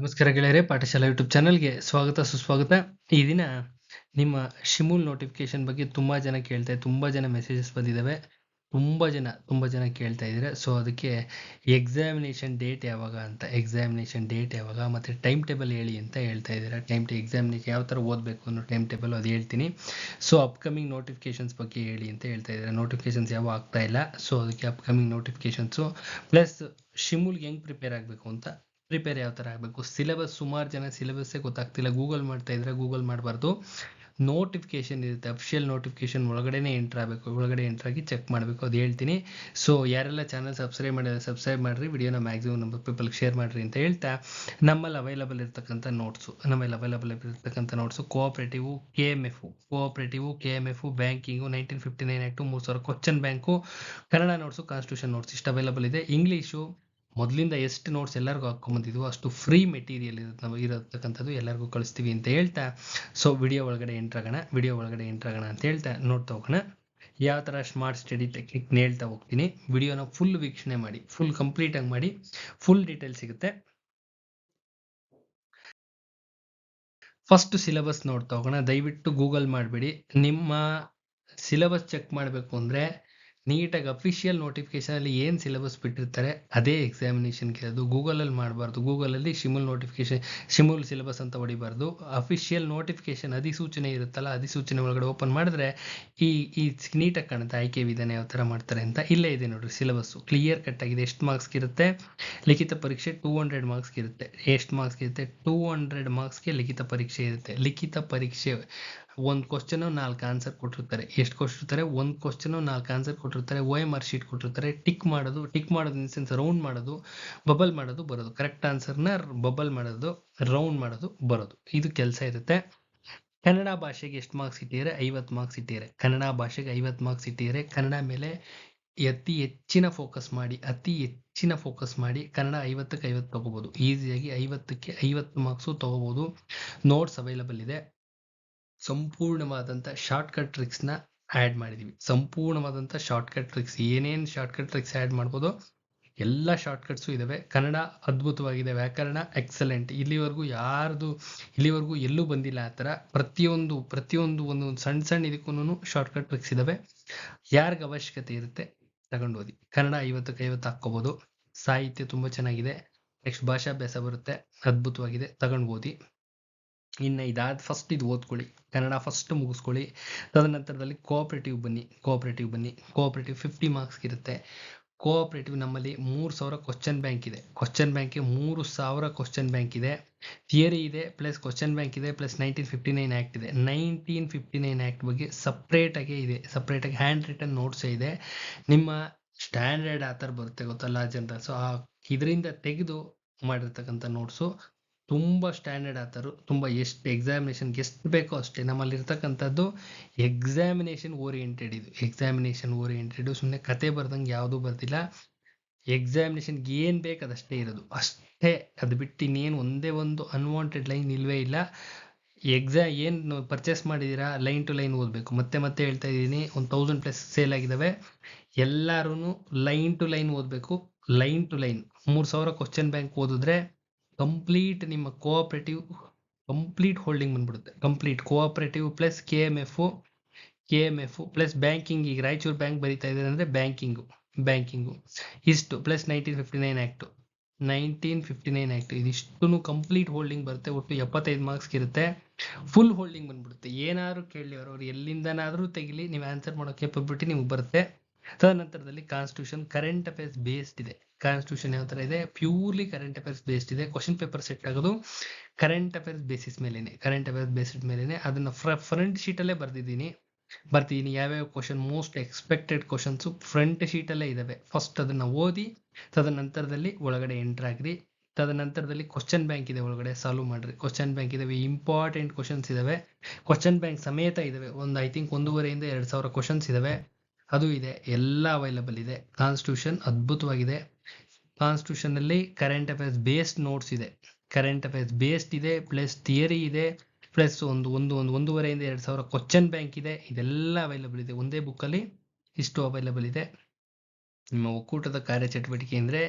ನಮಸ್ಕಾರ ಗೆಳೆಯರೇ, ಪಾಠಶಾಲಾ ಯೂಟ್ಯೂಬ್ ಚಾನಲ್ಗೆ ಸ್ವಾಗತ, ಸುಸ್ವಾಗತ. ಈ ದಿನ ನಿಮ್ಮ ಶಿಮೂಲ್ ನೋಟಿಫಿಕೇಶನ್ ಬಗ್ಗೆ ತುಂಬ ಜನ ಕೇಳ್ತಾ ತುಂಬ ಜನ ಮೆಸೇಜಸ್ ಬಂದಿದ್ದಾವೆ. ತುಂಬ ಜನ ತುಂಬ ಜನ ಕೇಳ್ತಾ ಇದ್ದಾರೆ. ಸೊ ಅದಕ್ಕೆ ಎಕ್ಸಾಮಿನೇಷನ್ ಡೇಟ್ ಯಾವಾಗ ಅಂತ ಎಕ್ಸಾಮಿನೇಷನ್ ಡೇಟ್ ಯಾವಾಗ, ಮತ್ತು ಟೈಮ್ ಟೇಬಲ್ ಹೇಳಿ ಅಂತ ಹೇಳ್ತಾ ಇದ್ದಾರೆ. ಟೈಮ್ ಟೇ ಎಕ್ಸಾಮಿನೇಷನ್ ಯಾವ ಥರ ಓದಬೇಕು ಅನ್ನೋ ಟೈಮ್ ಟೇಬಲ್ ಅದು ಹೇಳ್ತೀನಿ. ಸೊ ಅಪ್ಕಮಿಂಗ್ ನೋಟಿಫಿಕೇಶನ್ಸ್ ಬಗ್ಗೆ ಹೇಳಿ ಅಂತ ಹೇಳ್ತಾ ಇದ್ದಾರೆ. ನೋಟಿಫಿಕೇಶನ್ಸ್ ಯಾವ ಆಗ್ತಾ ಇಲ್ಲ. ಸೊ ಅದಕ್ಕೆ ಅಪ್ಕಮಿಂಗ್ ನೋಟಿಫಿಕೇಷನ್ಸು ಪ್ಲಸ್ ಶಿಮೂಲ್ಗೆ ಹೆಂಗೆ ಪ್ರಿಪೇರ್ ಆಗಬೇಕು ಅಂತ ಪ್ರಿಪೇರ್ ಯಾವ ಥರ ಆಗಬೇಕು? ಸಿಲೆಬಸ್ ಸುಮಾರು ಜನ ಸಿಲೆಬಸ್ಸೇ ಗೊತ್ತಾಗ್ತಿಲ್ಲ. ಗೂಗಲ್ ಮಾಡ್ತಾ ಇದ್ರೆ ಗೂಗಲ್ ಮಾಡಬಾರ್ದು. ನೋಟಿಫಿಕೇಶನ್ ಇರುತ್ತೆ. ಅಫಿಷಿಯಲ್ ನೋಟಿಫಿಕೇಶನ್ ಒಳಗಡೆನೇ ಎಂಟ್ರ್ ಆಗಬೇಕು. ಒಳಗಡೆ ಎಂಟ್ರ್ ಆಗಿ ಚೆಕ್ ಮಾಡಬೇಕು. ಅದು ಹೇಳ್ತೀನಿ. ಸೊ ಯಾರೆಲ್ಲ ಚಾನಲ್ ಸಬ್ಸ್ಕ್ರೈಬ್ ಮಾಡಿದ್ರೆ ಸಬ್ಸ್ಕ್ರೈಬ್ ಮಾಡಿರಿ. ವಿಡಿಯೋನ ಮ್ಯಾಕ್ಸಿಮಮ್ ನಂಬರ್ ಪೀಪಲ್ಗೆ ಶೇರ್ ಮಾಡಿರಿ ಅಂತ ಹೇಳ್ತಾ, ನಮ್ಮಲ್ಲಿ ಅವೈಲಬಲ್ ಇರ್ತಕ್ಕಂಥ ನೋಟ್ಸು ನಮ್ಮಲ್ಲಿ ಅವೈಲಬಲ್ ಇರ್ತಕ್ಕಂಥ notes cooperative K M F cooperative K M F banking nineteen fifty nine act ಮೂರು ಸಾವಿರ question bank Kannada notes constitution notes ಇಷ್ಟು ಅವೈಲಬಲ್ ಇದೆ. ಇಂಗ್ಲೀಷು ಮೊದಲಿಂದ ಎಷ್ಟು ನೋಟ್ಸ್ ಎಲ್ಲರಿಗೂ ಹಾಕ್ಕೊಂಬಂದಿದ್ವು ಅಷ್ಟು ಫ್ರೀ ಮೆಟೀರಿಯಲ್ ಇರುತ್ತೆ ನಾವು ಇರತಕ್ಕಂಥದ್ದು ಎಲ್ಲರಿಗೂ ಕಳಿಸ್ತೀವಿ ಅಂತ ಹೇಳ್ತಾ ಸೊ ವಿಡಿಯೋ ಒಳಗಡೆ ಎಂಟ್ರಾಗೋಣ ವಿಡಿಯೋ ಒಳಗಡೆ ಎಂಟ್ರಾಗೋಣ ಅಂತ ಹೇಳ್ತಾ ನೋಡ್ತಾ ಹೋಗೋಣ. ಯಾವ ಥರ ಸ್ಮಾರ್ಟ್ ಸ್ಟಡಿ ಟೆಕ್ನಿಕ್ ಹೇಳ್ತಾ ಹೋಗ್ತೀನಿ ವಿಡಿಯೋನ ಫುಲ್ ವೀಕ್ಷಣೆ ಮಾಡಿ ಫುಲ್ ಕಂಪ್ಲೀಟಾಗಿ ಮಾಡಿ ಫುಲ್ ಡೀಟೇಲ್ ಸಿಗುತ್ತೆ. ಫಸ್ಟ್ ಸಿಲೆಬಸ್ ನೋಡ್ತಾ ಹೋಗೋಣ, ದಯವಿಟ್ಟು ಗೂಗಲ್ ಮಾಡಬೇಡಿ. ನಿಮ್ಮ ಸಿಲೆಬಸ್ ಚೆಕ್ ಮಾಡಬೇಕು ಅಂದರೆ ನೀಟಾಗಿ ಅಫಿಷಿಯಲ್ ನೋಟಿಫಿಕೇಶನಲ್ಲಿ ಏನು ಸಿಲೆಬಸ್ ಬಿಟ್ಟಿರ್ತಾರೆ, ಅದೇ ಎಕ್ಸಾಮಿನೇಷನ್ ಕೇಳೋದು ಗೂಗಲಲ್ಲಿ ಮಾಡಬಾರ್ದು. ಗೂಗಲಲ್ಲಿ ಶಿಮುಲ್ ನೋಟಿಫಿಕೇಶನ್ ಶಿಮುಲ್ ಸಿಲೆಬಸ್ ಅಂತ ಹೊಡಿಬಾರ್ದು. ಅಫಿಷಿಯಲ್ ನೋಟಿಫಿಕೇಶನ್ ಅಧಿಸೂಚನೆ ಇರುತ್ತಲ್ಲ, ಅಧಿಸೂಚನೆ ಒಳಗಡೆ ಓಪನ್ ಮಾಡಿದ್ರೆ ಈ ಈ ನೀಟಾಗಿ ಕಾಣುತ್ತೆ, ಆಯ್ಕೆ ವಿಧಾನ ಯಾವ ಥರ ಮಾಡ್ತಾರೆ ಅಂತ. ಇಲ್ಲೇ ಇದೆ ನೋಡಿರಿ ಸಿಲೆಬಸ್ಸು ಕ್ಲಿಯರ್ ಕಟ್ ಆಗಿದೆ. ಎಷ್ಟು ಮಾರ್ಕ್ಸ್ಗೆ ಇರುತ್ತೆ? ಲಿಖಿತ ಪರೀಕ್ಷೆ ಟೂ ಹಂಡ್ರೆಡ್ ಮಾರ್ಕ್ಸ್ಗೆ ಇರುತ್ತೆ. ಎಷ್ಟು ಮಾರ್ಕ್ಸ್ಗೆ ಇರುತ್ತೆ? ಟೂ ಹಂಡ್ರೆಡ್ ಮಾರ್ಕ್ಸ್ಗೆ ಲಿಖಿತ ಪರೀಕ್ಷೆ ಇರುತ್ತೆ. ಲಿಖಿತ ಪರೀಕ್ಷೆ ಒಂದು ಕ್ವಶನ್ ನಾಲ್ಕು ಆನ್ಸರ್ ಕೊಟ್ಟಿರ್ತಾರೆ. ಎಷ್ಟು ಕೊಟ್ಟಿರ್ತಾರೆ ಒಂದು ಕ್ವಶನ್ ನಾಲ್ಕು ಆನ್ಸರ್ ಕೊಟ್ಟಿರ್ತಾರೆ. ಎಂ ಆರ್ ಶೀಟ್ ಕೊಟ್ಟಿರ್ತಾರೆ. ಟಿಕ್ ಮಾಡೋದು ಟಿಕ್ ಮಾಡೋದು ಇನ್ ಸೆನ್ಸ್ ರೌಂಡ್ ಮಾಡೋದು ಬಬಲ್ ಮಾಡೋದು, ಬರೋದು. ಕರೆಕ್ಟ್ ಆನ್ಸರ್ನ ಬಬಲ್ ಮಾಡೋದು ರೌಂಡ್ ಮಾಡೋದು, ಬರೋದು. ಇದು ಕೆಲಸ ಇರುತ್ತೆ. ಕನ್ನಡ ಭಾಷೆಗೆ ಎಷ್ಟು ಮಾರ್ಕ್ಸ್ ಇಟ್ಟಿದ್ದಾರೆ? ಐವತ್ತು ಮಾರ್ಕ್ಸ್ ಇಟ್ಟಿದ್ದಾರೆ. ಕನ್ನಡ ಭಾಷೆಗೆ ಐವತ್ತು ಮಾರ್ಕ್ಸ್ ಇಟ್ಟಿದ್ದಾರೆ. ಕನ್ನಡ ಮೇಲೆ ಅತಿ ಹೆಚ್ಚಿನ ಫೋಕಸ್ ಮಾಡಿ, ಅತಿ ಹೆಚ್ಚಿನ ಫೋಕಸ್ ಮಾಡಿ ಕನ್ನಡ ಐವತ್ತಕ್ಕೆ ಐವತ್ತು ತಗೋಬೋದು. ಈಸಿಯಾಗಿ ಐವತ್ತಕ್ಕೆ ಐವತ್ತು ಮಾರ್ಕ್ಸು ತಗೋಬೋದು. ನೋಟ್ಸ್ ಅವೈಲಬಲ್ ಇದೆ. ಸಂಪೂರ್ಣವಾದಂಥ ಶಾರ್ಟ್ಕಟ್ ಟ್ರಿಕ್ಸ್ನ ಆ್ಯಡ್ ಮಾಡಿದ್ದೀವಿ ಸಂಪೂರ್ಣವಾದಂಥ ಶಾರ್ಟ್ಕಟ್ ಟ್ರಿಕ್ಸ್ ಏನೇನು ಶಾರ್ಟ್ಕಟ್ ಟ್ರಿಕ್ಸ್ ಆ್ಯಡ್ ಮಾಡ್ಬೋದು ಎಲ್ಲ ಶಾರ್ಟ್ಕಟ್ಸು ಇದಾವೆ. ಕನ್ನಡ ಅದ್ಭುತವಾಗಿದೆ ವ್ಯಾಕರಣ ಎಕ್ಸಲೆಂಟ್ ಇಲ್ಲಿವರೆಗೂ ಯಾರ್ದು, ಇಲ್ಲಿವರೆಗೂ ಎಲ್ಲೂ ಬಂದಿಲ್ಲ ಆ ಥರ ಪ್ರತಿಯೊಂದು ಪ್ರತಿಯೊಂದು ಒಂದು ಸಣ್ಣ ಸಣ್ಣ ಇದಕ್ಕೂ ಶಾರ್ಟ್ಕಟ್ ಟ್ರಿಕ್ಸ್ ಇದ್ದಾವೆ ಯಾರಿಗೆ ಅವಶ್ಯಕತೆ ಇರುತ್ತೆ ತಗೊಂಡು ಓದಿ. ಕನ್ನಡ ಐವತ್ತಕ್ಕೆ ಐವತ್ತು ಹಾಕ್ಕೋಬೋದು. ಸಾಹಿತ್ಯ ತುಂಬ ಚೆನ್ನಾಗಿದೆ. ನೆಕ್ಸ್ಟ್ ಭಾಷಾಭ್ಯಾಸ ಬರುತ್ತೆ. ಅದ್ಭುತವಾಗಿದೆ. ತಗೊಂಡು ಓದಿ. ಇನ್ನು ಇದಾದ ಫಸ್ಟ್ ಇದು ಓದ್ಕೊಳ್ಳಿ, ಕನ್ನಡ ಫಸ್ಟ್ ಮುಗಿಸ್ಕೊಳ್ಳಿ, ತದನಂತರದಲ್ಲಿ ಕೋಆಪ್ರೇಟಿವ್ ಬನ್ನಿ ಕೋಆಪ್ರೇಟಿವ್ ಬನ್ನಿ ಕೋಆಪ್ರೇಟಿವ್ ಫಿಫ್ಟಿ ಮಾರ್ಕ್ಸ್ ಇರುತ್ತೆ. ಕೋಆಪ್ರೇಟಿವ್ ನಮ್ಮಲ್ಲಿ ಮೂರು ಸಾವಿರ ಕ್ವಶನ್ ಬ್ಯಾಂಕ್ ಇದೆ. ಕ್ವಶನ್ ಬ್ಯಾಂಕ್ಗೆ ಮೂರು ಸಾವಿರ ಕ್ವಶನ್ ಬ್ಯಾಂಕ್ ಇದೆ. ಥಿಯರಿ ಇದೆ ಪ್ಲಸ್ ಕ್ವಶನ್ ಬ್ಯಾಂಕ್ ಇದೆ plus nineteen fifty nine act ಇದೆ. ನೈನ್ಟೀನ್ ಫಿಫ್ಟಿ ನೈನ್ ಆ್ಯಕ್ಟ್ ಬಗ್ಗೆ ಸಪ್ರೇಟಾಗಿ ಇದೆ. ಸಪ್ರೇಟಾಗಿ ಹ್ಯಾಂಡ್ ರಿಟನ್ ನೋಟ್ಸೇ ಇದೆ. ನಿಮ್ಮ ಸ್ಟ್ಯಾಂಡರ್ಡ್ ಆ ಥರ ಬರುತ್ತೆ ಗೊತ್ತಲ್ಲ ಜನರಲ್ ಸೊ ಆ, ಇದರಿಂದ ತೆಗೆದು ಮಾಡಿರ್ತಕ್ಕಂಥ ನೋಟ್ಸು ತುಂಬ ಸ್ಟ್ಯಾಂಡರ್ಡ್ ಆತರು, ತುಂಬ ಎಷ್ಟು ಎಕ್ಸಾಮಿನೇಷನ್ಗೆ ಎಷ್ಟು ಬೇಕೋ ಅಷ್ಟೇ ನಮ್ಮಲ್ಲಿ ಇರ್ತಕ್ಕಂಥದ್ದು ಎಕ್ಸಾಮಿನೇಷನ್ ಓರಿಯೆಂಟೆಡ್ ಇದು. ಎಕ್ಸಾಮಿನೇಷನ್ ಓರಿಯೆಂಟೆಡ್ ಸುಮ್ಮನೆ ಕತೆ ಬರ್ದಂಗೆ ಯಾವುದೂ ಬರ್ತಿಲ್ಲ ಎಕ್ಸಾಮಿನೇಷನ್ಗೆ ಏನು ಬೇಕು ಅದಷ್ಟೇ ಇರೋದು. ಅಷ್ಟೇ, ಅದು ಬಿಟ್ಟು ಇನ್ನೇನು ಒಂದೇ ಒಂದು ಅನ್ವಾಂಟೆಡ್ ಲೈನ್ ಇಲ್ವೇ ಇಲ್ಲ. ಎಕ್ಸಾ ಏನು ಪರ್ಚೇಸ್ ಮಾಡಿದ್ದೀರಾ ಲೈನ್ ಟು ಲೈನ್ ಓದಬೇಕು. ಮತ್ತೆ ಮತ್ತೆ ಹೇಳ್ತಾ ಇದ್ದೀನಿ, ಒಂದು ತೌಸಂಡ್ ಪ್ಲಸ್ ಸೇಲ್ ಆಗಿದ್ದಾವೆ ಎಲ್ಲರೂ ಲೈನ್ ಟು ಲೈನ್ ಓದಬೇಕು. ಲೈನ್ ಟು ಲೈನ್ ಮೂರು ಸಾವಿರ ಕ್ವಶನ್ ಬ್ಯಾಂಕ್ ಓದಿದ್ರೆ ಕಂಪ್ಲೀಟ್ ನಿಮ್ಮ ಕೋಆಪರೇಟಿವ್ ಕಂಪ್ಲೀಟ್ ಹೋಲ್ಡಿಂಗ್ ಬಂದ್ಬಿಡುತ್ತೆ. Complete cooperative plus K M F K M F plus banking ಈಗ ರಾಯಚೂರು ಬ್ಯಾಂಕ್ ಬರೀತಾ ಇದೆ ಅಂದರೆ ಬ್ಯಾಂಕಿಂಗು ಬ್ಯಾಂಕಿಂಗು ಇಷ್ಟು plus nineteen fifty nine act nineteen fifty nine act ಇದಿಷ್ಟು ಕಂಪ್ಲೀಟ್ ಹೋಲ್ಡಿಂಗ್ ಬರುತ್ತೆ, ಒಟ್ಟು ಎಪ್ಪತ್ತೈದು ಮಾರ್ಕ್ಸ್ಗೆ ಇರುತ್ತೆ. ಫುಲ್ ಹೋಲ್ಡಿಂಗ್ ಬಂದ್ಬಿಡುತ್ತೆ. ಏನಾದ್ರು ಕೇಳಲಿ ಅವರು ಎಲ್ಲಿಂದನಾದರೂ ತೆಗಿಲಿ, ನೀವು ಆನ್ಸರ್ ಮಾಡೋ ಕೇಪಬಿಲಿಟಿ ನಿಮ್ಗೆ ಬರುತ್ತೆ. ತದನಂತರದಲ್ಲಿ ಕಾನ್ಸ್ಟಿಟ್ಯೂಷನ್ ಕರೆಂಟ್ ಅಫೇರ್ಸ್ ಬೇಸ್ಡ್ ಇದೆ. ಕಾನ್ಸ್ಟಿಟ್ಯೂಷನ್ ಯಾವ ಥರ ಇದೆ? ಪ್ಯೂರ್ಲಿ ಕರೆಂಟ್ ಅಫೇರ್ಸ್ ಬೇಸ್ಡ್ ಇದೆ. ಕ್ವಶನ್ ಪೇಪರ್ ಸೆಟ್ ಆಗೋದು ಕರೆಂಟ್ ಅಫೇರ್ಸ್ ಬೇಸಿಸ್ ಮೇಲೇನೆ. ಕರೆಂಟ್ ಅಫೇರ್ಸ್ ಬೇಸಿಸ್ ಮೇಲೇನೆ. ಅದನ್ನು ಫ್ರ ಫ್ರಂಟ್ ಶೀಟಲ್ಲೇ ಬರ್ದಿದ್ದೀನಿ. ಬರ್ತೀನಿ ಯಾವ್ಯಾವ question most expected questions front ಶೀಟಲ್ಲೇ ಇದ್ದಾವೆ ಫಸ್ಟ್ ಅದನ್ನು ಓದಿ, ತದನಂತರದಲ್ಲಿ ಒಳಗಡೆ ಎಂಟರ್ ಆಗ್ರಿ. ತದನಂತರದಲ್ಲಿ ಕ್ವಶನ್ ಬ್ಯಾಂಕ್ ಇದೆ ಒಳಗಡೆ ಸಾಲ್ವ್ ಮಾಡ್ರಿ. ಕ್ವಶನ್ ಬ್ಯಾಂಕ್ ಇದಾವೆ ಇಂಪಾರ್ಟೆಂಟ್ ಕ್ವಶನ್ಸ್ ಇದಾವೆ. ಕ್ವಶನ್ ಬ್ಯಾಂಕ್ ಸಮೇತ ಇದಾವೆ. ಒಂದು ಐ ಥಿಂಕ್ ಒಂದೂವರೆಯಿಂದ ಎರಡು ಸಾವಿರ ಕ್ವಶನ್ಸ್ ಇದಾವೆ. ಅದು ಇದೆ, ಎಲ್ಲ ಅವೈಲಬಲ್ ಇದೆ. ಕಾನ್ಸ್ಟಿಟ್ಯೂಷನ್ ಅದ್ಭುತವಾಗಿದೆ. ಕಾನ್ಸ್ಟಿಟ್ಯೂಷನಲ್ಲಿ ಕರೆಂಟ್ ಅಫೇರ್ಸ್ ಬೇಸ್ಡ್ ನೋಟ್ಸ್ ಇದೆ. ಕರೆಂಟ್ ಅಫೇರ್ಸ್ ಬೇಸ್ಡ್ ಇದೆ ಪ್ಲಸ್ ಥಿಯರಿ ಇದೆ ಪ್ಲಸ್ ಒಂದು ಒಂದು ಒಂದು, ಒಂದೂವರೆಯಿಂದ ಎರಡು ಸಾವಿರ ಕ್ವಶನ್ ಬ್ಯಾಂಕ್ ಇದೆ. ಇದೆಲ್ಲ ಅವೈಲಬಲ್ ಇದೆ. ಒಂದೇ ಬುಕ್ಕಲ್ಲಿ ಇಷ್ಟು ಅವೈಲಬಲ್ ಇದೆ. ನಿಮ್ಮ ಒಕ್ಕೂಟದ ಕಾರ್ಯಚಟುವಟಿಕೆ ಅಂದರೆ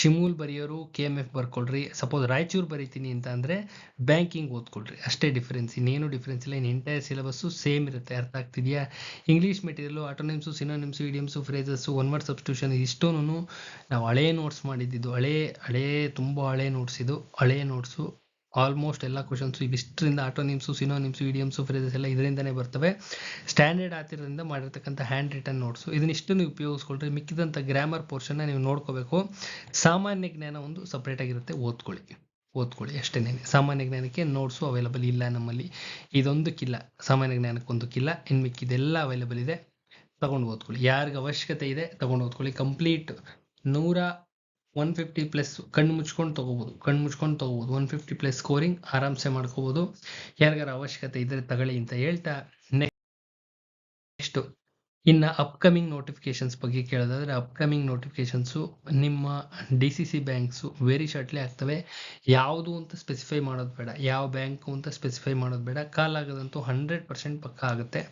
ಶಿಮೂಲ್ ಬರೆಯೋರು, ಕೆ ಎಂ ಎಫ್ ಬರ್ಕೊಳ್ರಿ ಸಪೋಸ್ ರಾಯಚೂರು ಬರೀತೀನಿ ಅಂತ ಅಂದರೆ ಬ್ಯಾಂಕಿಂಗ್ ಓದ್ಕೊಳ್ರಿ. ಅಷ್ಟೇ ಡಿಫ್ರೆನ್ಸ್ ಇನ್ನೇನು ಡಿಫ್ರೆನ್ಸ್ ಇಲ್ಲ ಇನ್ನು ಎಂಟೈರ್ ಸಿಲೆಬಸ್ಸು ಸೇಮ್ ಇರುತ್ತೆ. ಅರ್ಥ ಆಗ್ತಿದೆಯಾ? English material antonyms synonyms idioms phrases one word substitution ಇಷ್ಟೂ ನಾವು ಹಳೇ ನೋಟ್ಸ್ ಮಾಡಿದ್ದಿದ್ದು ಹಳೇ ಹಳೇ, ತುಂಬ ಹಳೇ ನೋಟ್ಸ್ ಇದು. ಹಳೇ ನೋಟ್ಸು ಆಲ್ಮೋಸ್ಟ್ ಎಲ್ಲ ಕ್ವಶನ್ಸು ಇವಿಷ್ಟರಿಂದ ಆಟೋನಿಮ್ಸು ಸಿನೋನಿಮ್ಸು ಇಡಿಯಮ್ಸು ಫ್ರೇಸಸ್ ಎಲ್ಲ ಇದರಿಂದನೇ ಬರ್ತವೆ. ಸ್ಟ್ಯಾಂಡರ್ಡ್ ಆತಿರೋದ್ರಿಂದ ಮಾಡಿರ್ತಕ್ಕಂಥ ಹ್ಯಾಂಡ್ ರಿಟರ್ನ್ ನೋಟ್ಸು ಇದನ್ನಿಷ್ಟನ್ನು ಉಪಯೋಗಿಸ್ಕೊಳ್ರಿ. ಮಿಕ್ಕಿದಂಥ ಗ್ರಾಮರ್ ಪೋರ್ಷನ್ನ ನೀವು ನೋಡ್ಕೋಬೇಕು. ಸಾಮಾನ್ಯ ಜ್ಞಾನ ಒಂದು ಸಪ್ರೇಟಾಗಿರುತ್ತೆ ಓದ್ಕೊಳ್ಳಿ. ಓದ್ಕೊಳ್ಳಿ ಅಷ್ಟೇನೆ ಸಾಮಾನ್ಯ ಜ್ಞಾನಕ್ಕೆ ನೋಟ್ಸು ಅವೈಲಬಲ್ ಇಲ್ಲ ನಮ್ಮಲ್ಲಿ. ಇದೊಂದಕ್ಕಿಲ್ಲ. ಸಾಮಾನ್ಯ ಜ್ಞಾನಕ್ಕೊಂದಕ್ಕಿಲ್ಲ ಇನ್ನು ಮಿಕ್ಕಿದೆಲ್ಲ ಅವೈಲಬಲ್ ಇದೆ. ತಗೊಂಡು ಓದ್ಕೊಳ್ಳಿ. ಯಾರಿಗೆ ಅವಶ್ಯಕತೆ ಇದೆ, ತಗೊಂಡು ಓದ್ಕೊಳ್ಳಿ. ಕಂಪ್ಲೀಟ್ ನೂರ ಒನ್ ಫಿಫ್ಟಿ ಪ್ಲಸ್ ಕಣ್ಣು ಮುಚ್ಕೊಂಡು ತೊಗೋಬೋದು, ಕಣ್ಣು ಮುಚ್ಕೊಂಡು ತೊಗೋಬೋದು ಒನ್ ಫಿಫ್ಟಿ ಪ್ಲಸ್ ಸ್ಕೋರಿಂಗ್ ಆರಾಮ್ಸೆ ಮಾಡ್ಕೋಬೋದು. ಯಾರಿಗಾರ ಅವಶ್ಯಕತೆ ಇದ್ರೆ ತಗೊಳ್ಳಿ ಅಂತ ಹೇಳ್ತಾ ನೆಕ್ಸ್ಟ್ ಇನ್ನು ಅಪ್ಕಮಿಂಗ್ ನೋಟಿಫಿಕೇಶನ್ಸ್ ಬಗ್ಗೆ ಕೇಳೋದಾದ್ರೆ ಅಪ್ಕಮಿಂಗ್ ನೋಟಿಫಿಕೇಶನ್ಸ್ ನಿಮ್ಮ D C C banks very shortly ಆಗ್ತವೆ. ಯಾವುದು ಅಂತ ಸ್ಪೆಸಿಫೈ ಮಾಡೋದು ಬೇಡ, ಯಾವ ಬ್ಯಾಂಕು ಅಂತ ಸ್ಪೆಸಿಫೈ ಮಾಡೋದು ಬೇಡ. ಕಾಲ್ ಆಗೋದಂತೂ ಹಂಡ್ರೆಡ್ ಪರ್ಸೆಂಟ್ ಪಕ್ಕ ಆಗುತ್ತೆ.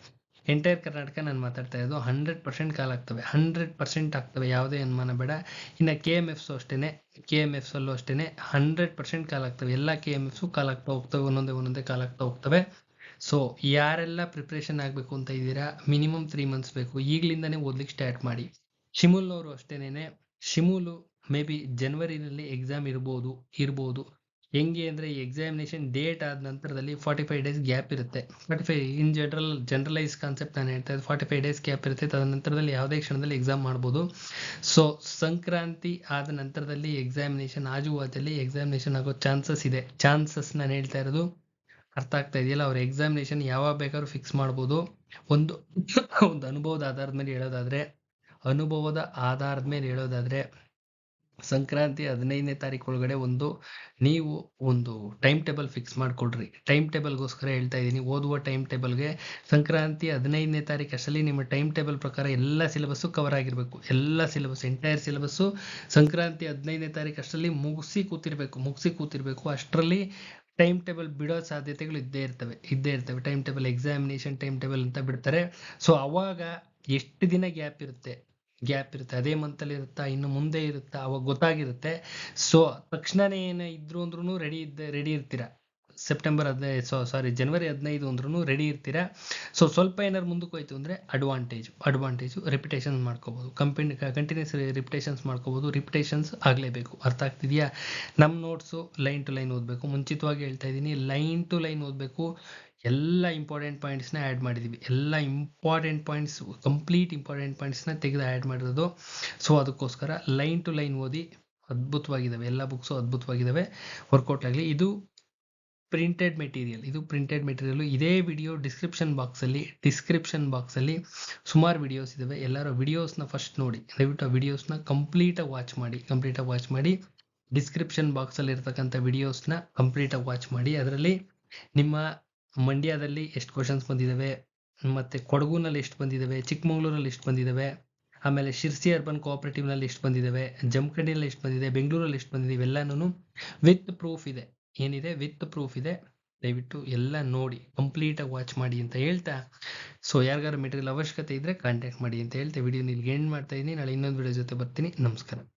ಎಂಟೈರ್ ಕರ್ನಾಟಕ ನಾನು ಮಾತಾಡ್ತಾ ಇರೋದು ಹಂಡ್ರೆಡ್ ಪರ್ಸೆಂಟ್ ಕಾಲ್ ಆಗ್ತವೆ. ಹಂಡ್ರೆಡ್ ಪರ್ಸೆಂಟ್ ಆಗ್ತವೆ. ಯಾವುದೇ ಅನುಮಾನ ಬೇಡ. ಇನ್ನು ಕೆ ಎಂ ಎಫ್ಸು ಅಷ್ಟೇ ಕೆ ಎಂ ಎಫ್ಸಲ್ಲೂ ಅಷ್ಟೇ ಹಂಡ್ರೆಡ್ ಪರ್ಸೆಂಟ್ ಕಾಲ್ ಆಗ್ತವೆ. ಎಲ್ಲ ಕೆ ಎಂ ಎಫ್ಸು ಕಾಲ್ ಆಗ್ತಾ ಹೋಗ್ತವೆ. ಒಂದೊಂದೇ ಒಂದೊಂದೇ ಕಾಲ್ ಆಗ್ತಾ ಹೋಗ್ತವೆ. ಸೊ ಯಾರೆಲ್ಲ ಪ್ರಿಪ್ರೇಷನ್ ಆಗಬೇಕು ಅಂತ ಇದ್ದೀರಾ? ಮಿನಿಮಮ್ ತ್ರೀ ಮಂತ್ಸ್ ಬೇಕು. ಈಗಲಿಂದನೇ ಓದ್ಲಿಕ್ಕೆ ಸ್ಟಾರ್ಟ್ ಮಾಡಿ. ಶಿಮೂಲ್ನವರು ಅಷ್ಟೇನೆ ಶಿಮುಲು ಮೇ ಬಿ ಜನವರಿನಲ್ಲಿ ಎಕ್ಸಾಮ್ ಇರ್ಬೋದು ಇರ್ಬೋದು. ಹೆಂಗೆ ಅಂದರೆ ಎಕ್ಸಾಮಿನೇಷನ್ ಡೇಟ್ ಆದ ನಂತರದಲ್ಲಿ ಫಾರ್ಟಿ ಫೈವ್ ಡೇಸ್ ಗ್ಯಾಪ್ ಇರುತ್ತೆ. Forty five in general generalise concept ನಾನು ಹೇಳ್ತಾ ಇದ್ದೆ ಫಾರ್ಟಿ ಫೈವ್ ಡೇಸ್ ಗ್ಯಾಪ್ ಇರುತ್ತೆ ತದನಂತರದಲ್ಲಿ ಯಾವುದೇ ಕ್ಷಣದಲ್ಲಿ ಎಕ್ಸಾಮ್ ಮಾಡ್ಬೋದು. ಸೊ ಸಂಕ್ರಾಂತಿ ಆದ ನಂತರದಲ್ಲಿ ಎಕ್ಸಾಮಿನೇಷನ್ ಆಜುಬಾಜಲ್ಲಿ ಎಕ್ಸಾಮಿನೇಷನ್ ಆಗೋ ಚಾನ್ಸಸ್ ಇದೆ. ಚಾನ್ಸಸ್ ನಾನು ಹೇಳ್ತಾ ಇರೋದು ಅರ್ಥ ಆಗ್ತಾ ಇದೆಯಲ್ಲ? ಅವ್ರ ಎಕ್ಸಾಮಿನೇಷನ್ ಯಾವಾಗ ಬೇಕಾದ್ರೂ ಫಿಕ್ಸ್ ಮಾಡ್ಬೋದು. ಒಂದು ಒಂದು ಅನುಭವದ ಆಧಾರದ ಮೇಲೆ ಹೇಳೋದಾದ್ರೆ, ಅನುಭವದ ಆಧಾರದ ಮೇಲೆ ಹೇಳೋದಾದ್ರೆ ಸಂಕ್ರಾಂತಿ ಹದಿನೈದನೇ ತಾರೀಕು ಒಳಗಡೆ ಒಂದು, ನೀವು ಒಂದು ಟೈಮ್ ಟೇಬಲ್ ಫಿಕ್ಸ್ ಮಾಡಿಕೊಡ್ರಿ. ಟೈಮ್ ಟೇಬಲ್ಗೋಸ್ಕರ ಹೇಳ್ತಾ ಇದ್ದೀನಿ, ಓದುವ ಟೈಮ್ ಟೇಬಲ್ಗೆ ಸಂಕ್ರಾಂತಿ ಹದಿನೈದನೇ ತಾರೀಕು ಅಷ್ಟರಲ್ಲಿ ನಿಮ್ಮ ಟೈಮ್ ಟೇಬಲ್ ಪ್ರಕಾರ ಎಲ್ಲ ಸಿಲೆಬಸ್ಸು ಕವರ್ ಆಗಿರಬೇಕು. ಎಲ್ಲ ಸಿಲೆಬಸ್ ಎಂಟೈರ್ ಸಿಲೆಬಸ್ಸು ಸಂಕ್ರಾಂತಿ ಹದಿನೈದನೇ ತಾರೀಕು ಅಷ್ಟರಲ್ಲಿ ಮುಗಿಸಿ ಕೂತಿರಬೇಕು. ಮುಗಿಸಿ ಕೂತಿರಬೇಕು, ಅಷ್ಟರಲ್ಲಿ ಟೈಮ್ ಟೇಬಲ್ ಬಿಡೋ ಸಾಧ್ಯತೆಗಳು ಇದ್ದೇ ಇರ್ತವೆ. ಇದ್ದೇ ಇರ್ತವೆ. Time table examination time table ಅಂತ ಬಿಡ್ತಾರೆ. ಸೊ ಅವಾಗ ಎಷ್ಟು ದಿನ ಗ್ಯಾಪ್ ಇರುತ್ತೆ? ಗ್ಯಾಪ್ ಇರುತ್ತೆ, ಅದೇ ಮಂತಲ್ಲಿ ಇರುತ್ತಾ, ಇನ್ನು ಮುಂದೆ ಇರುತ್ತಾ, ಅವಾಗ ಗೊತ್ತಾಗಿರುತ್ತೆ. ಸೊ ತಕ್ಷಣನೇ ಏನು ಇದ್ರು ಅಂದ್ರೂ ರೆಡಿ ಇದ್ದ ರೆಡಿ ಇರ್ತೀರಾ? ಸೆಪ್ಟೆಂಬರ್ ಹದಿನೈದು ಸೊ ಸಾರಿ ಜನವರಿ ಹದಿನೈದು ಅಂದ್ರೂ ರೆಡಿ ಇರ್ತೀರಾ? ಸೊ ಸ್ವಲ್ಪ ಏನಾದ್ರು ಮುಂದಕ್ಕೆ ಹೋಯ್ತು ಅಂದರೆ ಅಡ್ವಾಂಟೇಜ್ ಅಡ್ವಾಂಟೇಜು ರಿಪಿಟೇಷನ್ ಮಾಡ್ಕೋಬೋದು. ಕಂಪನಿ ಕಂಟಿನ್ಯೂಸ್ ರಿಪಿಟೇಷನ್ಸ್ ಮಾಡ್ಕೋಬೋದು. ರಿಪಿಟೇಷನ್ಸ್ ಆಗಲೇಬೇಕು. ಅರ್ಥ ಆಗ್ತಿದೆಯಾ? ನಮ್ಮ ನೋಟ್ಸು ಲೈನ್ ಟು ಲೈನ್ ಓದಬೇಕು. ಮುಂಚಿತವಾಗಿ ಹೇಳ್ತಾ ಇದ್ದೀನಿ ಲೈನ್ ಟು ಲೈನ್ ಓದಬೇಕು. ಎಲ್ಲ ಇಂಪಾರ್ಟೆಂಟ್ ಪಾಯಿಂಟ್ಸ್ನ ಆ್ಯಡ್ ಮಾಡಿದ್ದೀವಿ ಎಲ್ಲ ಇಂಪಾರ್ಟೆಂಟ್ ಪಾಯಿಂಟ್ಸ್ ಕಂಪ್ಲೀಟ್ ಇಂಪಾರ್ಟೆಂಟ್ ಪಾಯಿಂಟ್ಸ್ನ ತೆಗೆದು ಆ್ಯಡ್ ಮಾಡಿರೋದು. ಸೊ ಅದಕ್ಕೋಸ್ಕರ ಲೈನ್ ಟು ಲೈನ್ ಓದಿ ಅದ್ಭುತವಾಗಿದ್ದಾವೆ ಎಲ್ಲ ಬುಕ್ಸು ಅದ್ಭುತವಾಗಿದ್ದಾವೆ ವರ್ಕೌಟ್ ಆಗಲಿ. ಇದು ಪ್ರಿಂಟೆಡ್ ಮೆಟೀರಿಯಲ್ ಇದು ಪ್ರಿಂಟೆಡ್ ಮೆಟೀರಿಯಲ್ ಇದೇ ವಿಡಿಯೋ ಡಿಸ್ಕ್ರಿಪ್ಷನ್ ಬಾಕ್ಸಲ್ಲಿ ಡಿಸ್ಕ್ರಿಪ್ಷನ್ ಬಾಕ್ಸಲ್ಲಿ ಸುಮಾರು ವಿಡಿಯೋಸ್ ಇದ್ದಾವೆ ಎಲ್ಲರೂ ವಿಡಿಯೋಸ್ನ ಫಸ್ಟ್ ನೋಡಿ. ದಯವಿಟ್ಟು ಆ ವಿಡಿಯೋಸ್ನ ಕಂಪ್ಲೀಟಾಗಿ ವಾಚ್ ಮಾಡಿ. ಕಂಪ್ಲೀಟಾಗಿ ವಾಚ್ ಮಾಡಿ. ಡಿಸ್ಕ್ರಿಪ್ಷನ್ ಬಾಕ್ಸಲ್ಲಿ ಇರ್ತಕ್ಕಂಥ ವಿಡಿಯೋಸ್ನ ಕಂಪ್ಲೀಟಾಗಿ ವಾಚ್ ಮಾಡಿ. ಅದರಲ್ಲಿ ನಿಮ್ಮ ಮಂಡ್ಯದಲ್ಲಿ ಎಷ್ಟು ಕ್ವಶನ್ಸ್ ಬಂದಿದ್ದಾವೆ ಮತ್ತೆ ಕೊಡಗುನಲ್ಲಿ ಎಷ್ಟು ಬಂದಿದ್ದಾವೆ ಚಿಕ್ಕಮಗಳೂರಲ್ಲಿ ಎಷ್ಟು ಬಂದಿದ್ದಾವೆ ಆಮೇಲೆ ಶಿರ್ಸಿ ಅರ್ಬನ್ ಕೋಆಪರೇಟಿವ್ನಲ್ಲಿ ಎಷ್ಟು ಬಂದಿದ್ದಾವೆ ಜಮಖಂಡಿಯಲ್ಲಿ ಎಷ್ಟು ಬಂದಿದೆ, ಬೆಂಗಳೂರಲ್ಲಿ ಎಷ್ಟು ಬಂದಿದೆ ಇವೆಲ್ಲನೂ ವಿತ್ ಪ್ರೂಫ್ ಇದೆ. ಏನಿದೆ? ವಿತ್ ಪ್ರೂಫ್ ಇದೆ. ದಯವಿಟ್ಟು ಎಲ್ಲ ನೋಡಿ ಕಂಪ್ಲೀಟಾಗಿ ವಾಚ್ ಮಾಡಿ ಅಂತ ಹೇಳ್ತಾ. ಸೊ ಯಾರಿಗಾರು ಮೆಟೀರಿಯಲ್ ಅವಶ್ಯಕತೆ ಇದ್ದರೆ ಕಾಂಟ್ಯಾಕ್ಟ್ ಮಾಡಿ ಅಂತ ಹೇಳ್ತಾ. ವಿಡಿಯೋ ಇಲ್ಲಿಗೆ ಎಂಡ್ ಮಾಡ್ತಾ ಇದ್ದೀನಿ ನಾಳೆ ಇನ್ನೊಂದು ವಿಡಿಯೋ ಜೊತೆ ಬರ್ತೀನಿ. ನಮಸ್ಕಾರ.